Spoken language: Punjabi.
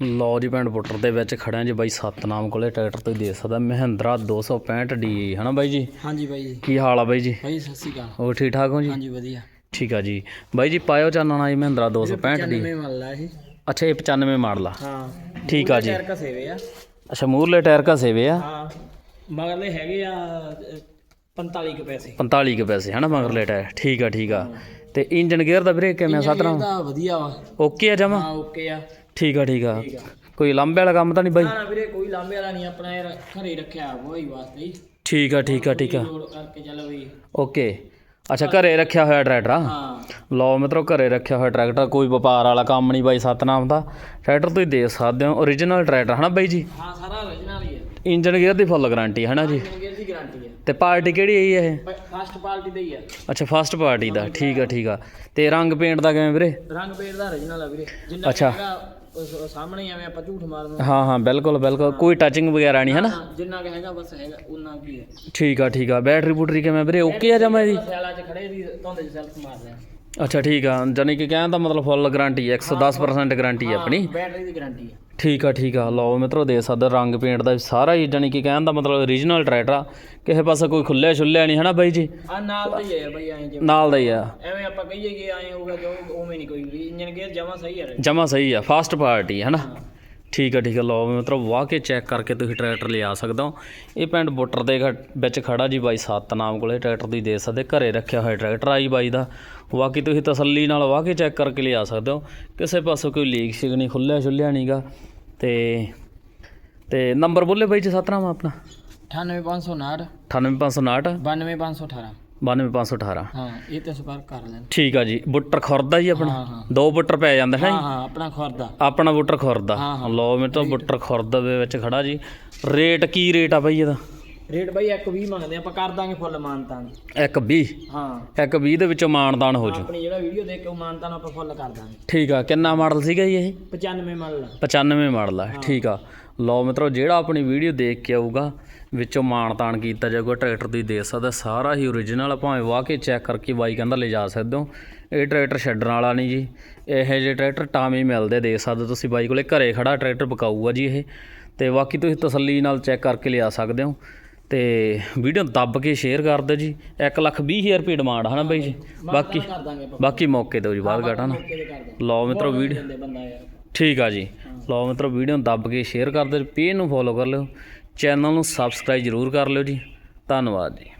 ਲਓ ਜੀ ਪਿੰਡ ਪੁੱਟਰ ਦੇ ਵਿੱਚ ਖੜਿਆ ਜੀ ਬਾਈ ਸਤਨਾਮ ਕੋਲੇ ਟਰੈਕਟਰ ਤੁਸੀਂ ਦੇਖ ਸਕਦਾ ਮਹਿੰਦਰਾ 265 ਡੀ ਹਨਾ ਬਾਈ ਜੀ? ਹਾਂਜੀ ਬਾਈ ਜੀ। ਕੀ ਹਾਲ ਆ ਬਾਈ ਜੀ? ਬਾਈ ਸਤਿ ਸ਼੍ਰੀ ਅਕਾਲ। ਹੋਰ ਠੀਕ ਠਾਕ ਹੋ ਜੀ? ਹਾਂਜੀ ਵਧੀਆ। ਠੀਕ ਆ ਜੀ। ਬਾਈ ਜੀ ਪਾਇਓ ਚਾਨਣਾ ਜੀ ਮਹਿੰਦਰਾ 265 ਡੀ ਮੈਂ ਮੰਨ ਲਾ ਇਹ। ਅੱਛਾ ਇਹ 95 ਮਾਡਲ ਆ। ਹਾਂ। ਠੀਕ ਆ ਜੀ। ਟਾਇਰ ਘਸੇਵੇ ਆ। ਅੱਛਾ ਮੂਰਲੇ ਟਾਇਰ ਘਸੇਵੇ ਆ? ਹਾਂ। ਮਗਰਲੇ ਹੈਗੇ ਆ ਅ, 45 ਕੁ ਪੈਸੇ। 45 ਕੇ ਪੈਸੇ ਹਨਾ ਮਗਰਲੇ ਟਾਇਰ? ਠੀਕ ਆ ਠੀਕ ਆ। ਤੇ ਇੰਜਨ ਗੇਅਰ ਦਾ ਵੀਰੇ ਕਿਵੇਂ ਸਤਨਾਮ? ਇਹਦਾ ਵਧੀਆ ਵਾ। ਓਕੇ ਆ ਜਮਾ? ਹਾਂ ਓਕੇ ਆ। ਠੀਕ ਆ ਠੀਕ ਆ। ਕੋਈ ਲੰਬੇ ਵਾਲਾ ਕੰਮ ਤਾਂ ਨਹੀਂ ਬਾਈ? ਨਾ ਨਾ ਵੀਰੇ ਕੋਈ ਲਾਂਬੇ ਵਾਲਾ ਨਹੀਂ ਆਪਣਾ ਇਹ ਘਰੇ ਰੱਖਿਆ ਉਹ ਹੀ ਵਾਸਤੇ ਹੀ। ਠੀਕ ਆ ਠੀਕ ਆ ਠੀਕ ਆ। ਲੋਡ ਕਰਕੇ ਚੱਲ ਬਈ ਓਕੇ। ਅੱਛਾ ਘਰੇ ਰੱਖਿਆ ਹੋਇਆ ਟਰੈਕਟਰ ਆ? ਹਾਂ। ਲਓ ਮਿੱਤਰੋ ਘਰੇ ਰੱਖਿਆ ਹੋਇਆ ਟਰੈਕਟਰ ਕੋਈ ਵਪਾਰ ਵਾਲਾ ਕੰਮ ਨਹੀਂ ਬਾਈ ਸਤਨਾਮ ਦਾ। ਟਰੈਕਟਰ ਤੁਸੀਂ ਦੇਖ ਸਕਦੇ ਹੋ origignal ਟਰੈਕਟਰ ਹਨਾ ਬਾਈ ਜੀ? ਹਾਂ ਸਾਰਾ origignal ਹੀ ਹੈ ਇੰਜਨ ਗੇਅਰ ਦੀ ਫੁੱਲ ਗਾਰੰਟੀ ਹਨਾ ਜੀ? ਗਾਰੰਟੀ ਹੈ ਤੇ ਪਾਰਟੀ ਕਿਹੜੀ ਆਈ ਇਹ? ਫਸਟ ਪਾਰਟੀ ਦਾ ਹੀ ਆ। ਅੱਛਾ ਫਸਟ ਪਾਰਟੀ ਦਾ। ਠੀਕ ਆ ਠੀਕ ਆ। ਤੇ ਰੰਗ ਪੇਂਟ ਦਾ ਕਿਵੇਂ ਵੀਰੇ? ਰੰਗ ਪੇੜ ਦਾ origignal ਆ ਵੀਰੇ। ਜਿੰਨਾ ਅੱਛਾ। ਹੈਗਾ ਉਸ ਸਾਹਮਣੇ ਐਵੇਂ ਆਪਾਂ ਝੂਠ ਮਾਰਦੇ ਹਾਂ ਹਾਂ ਬਿਲਕੁਲ ਬਿਲਕੁਲ। ਕੋਈ ਟੱਚਿੰਗ ਵਗੈਰਾ ਨਹੀਂ ਹਨਾ? ਜਿੰਨਾ ਕੁ ਹੈਗਾ ਬਸ ਹੈਗਾ ਉਹਨਾਂ ਕੀ ਹੈ ਠੀਕ ਆ ਠੀਕ ਆ। ਬੈਟਰੀ ਬੂਟਰੀ ਕਿਵੇਂ ਵੀਰੇ? ਓਕੇ ਆ ਜਮਾ ਜੀ ਸਿਆਲਾ 'ਚ ਖੜੇ ਦੀ ਧੁੰਦ 'ਚ ਸੈਲਫ ਮਾਰਦੇ ਆ। ਅੱਛਾ ਠੀਕ ਆ। ਜਾਨੀ ਕਿ ਕਹਿਣ ਦਾ ਮਤਲਬ ਫੁੱਲ ਗਾਰੰਟੀ 110% ਗਾਰੰਟੀ ਹੈ ਆਪਣੀ। ਬੈਟਰੀ ਦੀ ਗਾਰੰਟੀ ਹੈ ਠੀਕ ਆ ਠੀਕ ਆ। ਲਓ ਮਿੱਤਰੋ ਦੇ ਸਕਦੇ ਰੰਗ ਪੇਂਟ ਦਾ ਸਾਰਾ ਹੀ ਜਾਨੀ ਕਿ ਕਹਿਣ ਦਾ ਮਤਲਬ origignal ਟਰੈਕਟਰ ਆ। ਕਿਸੇ ਪਾਸੇ ਕੋਈ ਖੁੱਲਿਆ ਛੁੱਲਿਆ ਨਹੀਂ ਹਨਾ ਬਾਈ ਜੀ? ਆ ਨਾਲ ਦਾ ਹੀ ਹੈ ਬਈ ਐਂ ਜਿਵੇਂ ਨਾਲ ਦਾ ਹੀ ਆ। ਐਵੇਂ ਆਪਾਂ ਕਹੀਏ ਕਿ ਐਂ ਹੋਊਗਾ ਜੋ ਉਵੇਂ ਨਹੀਂ ਕੋਈ ਵੀ ਇੰਜਨ ਗੇਅਰ ਜਮਾ ਸਹੀ ਹੈ ਜਮਾ ਸਹੀ ਆ ਫਾਸਟ ਪਾਰਟੀ ਹਨਾ? ਠੀਕ ਆ ਠੀਕ ਆ। ਲਓ ਮਤਲਬ ਵਾਹ ਕੇ ਚੈੱਕ ਕਰਕੇ ਤੁਸੀਂ ਟਰੈਕਟਰ ਲਿਆ ਸਕਦੇ ਹੋ। ਇਹ ਪਿੰਡ ਬੁੱਟਰ ਦੇ ਵਿੱਚ ਖੜਾ ਜੀ ਬਾਈ ਸਤਨਾਮ ਕੋਲੇ ਟਰੈਕਟਰ ਤੁਸੀਂ ਦੇ ਸਕਦੇ ਘਰੇ ਰੱਖਿਆ ਹੋਇਆ ਟਰੈਕਟਰ ਆਈ ਬਾਈ ਦਾ। ਬਾਕੀ ਤੁਸੀਂ ਤਸੱਲੀ ਨਾਲ ਵਾਹ ਕੇ ਚੈੱਕ ਕਰਕੇ ਲਿਆ ਸਕਦੇ ਹੋ। ਕਿਸੇ ਪਾਸੋਂ ਕੋਈ ਲੀਕ ਸ਼ਿਕ ਨਹੀਂ ਖੁੱਲਿਆ ਛੁੱਲਿਆ ਨਹੀਂਗਾ ਤੇ ਤੇ ਨੰਬਰ ਬੋਲੇ ਬਾਈ ਜੀ ਸਤਨਾਮ ਆਪਣਾ? 98559 98559 92518 92518 ਹਾਂ ਇਹ ਤੇ ਸੰਪਰਕ ਕਰ ਲੈਣ ਠੀਕ ਆ ਜੀ ਬੁੱਟਰ ਖੁਰਦਾ ਜੀ ਆਪਣਾ? ਦੋ ਬੁੱਟਰ ਪੈ ਜਾਂਦਾ ਹੈ ਹਾਂ ਹਾਂ ਆਪਣਾ ਖੁਰਦਾ। ਆਪਣਾ ਬੁੱਟਰ ਖੁਰਦਾ। ਲਓ ਮੇਰੇ ਤੋਂ ਬੁੱਟਰ ਖੁਰਦਾ ਦੇ ਵਿੱਚ ਖੜਾ ਜੀ। ਰੇਟ ਕੀ ਰੇਟ ਆ ਬਾਈ ਇਹਦਾ? ਰੇਟ ਬਈ 120 ਮੰਗਦੇ ਆਪਾਂ ਕਰ ਦਾਂਗੇ ਫੁੱਲ ਮਾਨਤਾਨ। ਇੱਕ 20 ਹਾਂ। ਇੱਕ 20 ਦੇ ਵਿੱਚੋਂ ਮਾਨਦਾਨ ਹੋ ਜੂ। ਆਪਣੀ ਜਿਹੜਾ ਵੀਡੀਓ ਦੇਖ ਕੇ ਉਹ ਮਾਨਤਾਨ ਆਪਾਂ ਫੁੱਲ ਕਰ ਦਾਂਗੇ। ਠੀਕ ਆ ਕਿੰਨਾ ਮਾਡਲ ਸੀਗਾ ਜੀ ਇਹ? 95 ਮੰਨ ਲਾ 95 ਮਾਡਲ ਆ ਠੀਕ ਆ। ਲਓ ਮਿੱਤਰੋ ਜਿਹੜਾ ਆਪਣੀ ਵੀਡੀਓ ਦੇਖ ਕੇ ਆਊਗਾ ਵਿੱਚੋਂ ਮਾਨਤਾਨ ਕੀਤਾ ਜਾਊਗਾ ਟਰੈਕਟਰ ਤੁਸੀਂ ਦੇਖ ਸਕਦੇ ਸਾਰਾ ਹੀ ਓਰੀਜਨਲ ਆ ਭਾਵੇਂ ਵਾਹ ਕੇ ਚੈੱਕ ਕਰਕੇ ਬਾਈ ਕਹਿੰਦਾ ਲੈ ਜਾ ਸਕਦੇ ਹੋ। ਇਹ ਟਰੈਕਟਰ ਛੱਡਣ ਵਾਲਾ ਨਹੀਂ ਜੀ। ਇਹੋ ਜਿਹੇ ਟਰੈਕਟਰ ਟਾਵੇਂ ਹੀ ਮਿਲਦੇ ਦੇਖ ਸਕਦੇ ਤੁਸੀਂ ਬਾਈ ਕੋਲੇ। ਘਰੇ ਖੜਾ ਟਰੈਕਟਰ ਪਕਾਊਗਾ ਜੀ ਇਹ। ਤੇ ਬਾਕੀ ਤੁਸੀਂ ਤਸੱਲੀ ਨਾਲ ਚੈੱਕ ਕਰਕੇ ਲਿਆ ਸਕਦੇ ਹੋ। ਤੇ ਵੀਡੀਓ ਦੱਬ ਕੇ ਸ਼ੇਅਰ ਕਰ ਦਿਓ ਜੀ। 1 ਲੱਖ 20 ਹਜ਼ਾਰ ਰੁਪਏ ਡਿਮਾਂਡ ਹਨਾ ਬਾਈ ਜੀ? ਬਾਕੀ ਬਾਕੀ ਮੌਕੇ ਦਿਓ ਜੀ ਬਾਅਦ ਘਾਟਾ ਨਾ। ਲਓ ਮਿੱਤਰੋ ਵੀਡੀਓ। ਠੀਕ ਆ ਜੀ। ਲਓ ਮਿੱਤਰੋ ਵੀਡੀਓ ਦੱਬ ਕੇ ਸ਼ੇਅਰ ਕਰ ਦਿਓ ਪੇਜ ਨੂੰ ਫੋਲੋ ਕਰ ਲਿਓ। ਚੈਨਲ ਨੂੰ ਸਬਸਕ੍ਰਾਈਬ ਜ਼ਰੂਰ ਕਰ ਲਿਓ ਜੀ। ਧੰਨਵਾਦ ਜੀ।